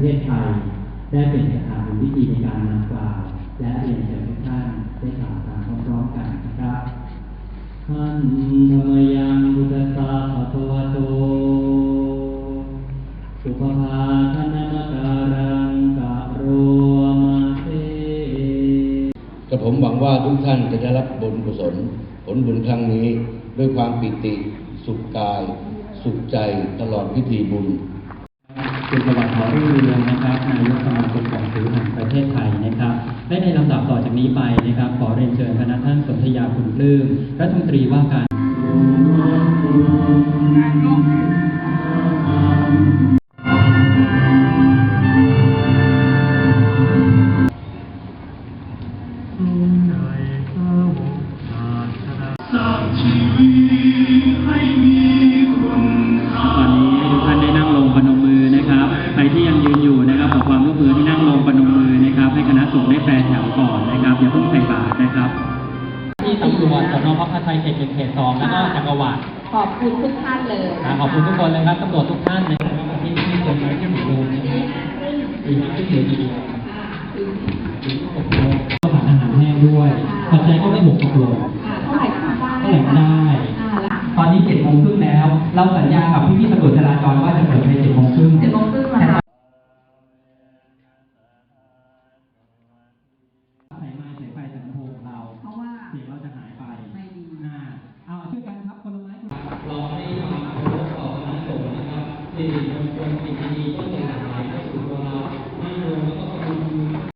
เทศไทย ได้เป็นประธานในพิธีในการนำกล่าว และเรียนเชิญทุกท่านได้กล่าวตามพร้อมๆกันนะครับท่านธรรมยังบุตสาภะคะวะโต สุภภาคณมการังกะโรมาเตกระผมหวังว่าทุกท่านจะได้รับบุญกุศล ผลบุญครั้งนี้ด้วยความปิติ สุขกาย สุขใจตลอดพิธีบุญ คุณสวัสดิ์ขอรุ่งเรืองนะครับนายกสมาคมของถือแห่งประเทศไทยนะครับ และในลำดับต่อจากนี้ไปนะครับ ขอเรียนเชิญคณะท่านสนธยาคุณปลื้มรัฐมนตรีว่าการ สงฆ์ได้แปรแถวก่อนนะครับอย่าเพิ่งใส่บาตรนะครับ ที่ตำรวจสนพระพาไทยเขตหนึ่งเขตสองแล้วก็จักรวรรดิขอบคุณทุกท่านเลยอ่าขอบคุณทุกคนเลยครับตำรวจทุกท่านนะครับที่ที่เจอมาที่หมู่โรงนะครับอีกที่เหลือดีถึงหกโมงก็ผ่านอาหารแห้งด้วยปัจจัยก็ไม่หมดตกลงอ่าเท่าไหร่ก็ทำได้เท่าไหร่ก็ได้อ่าแล้วตอนนี้เจ็ดโมงครึ่งแล้ว เราสัญญากับพี่พี่ๆตำรวจจราจรว่า Sí, sí,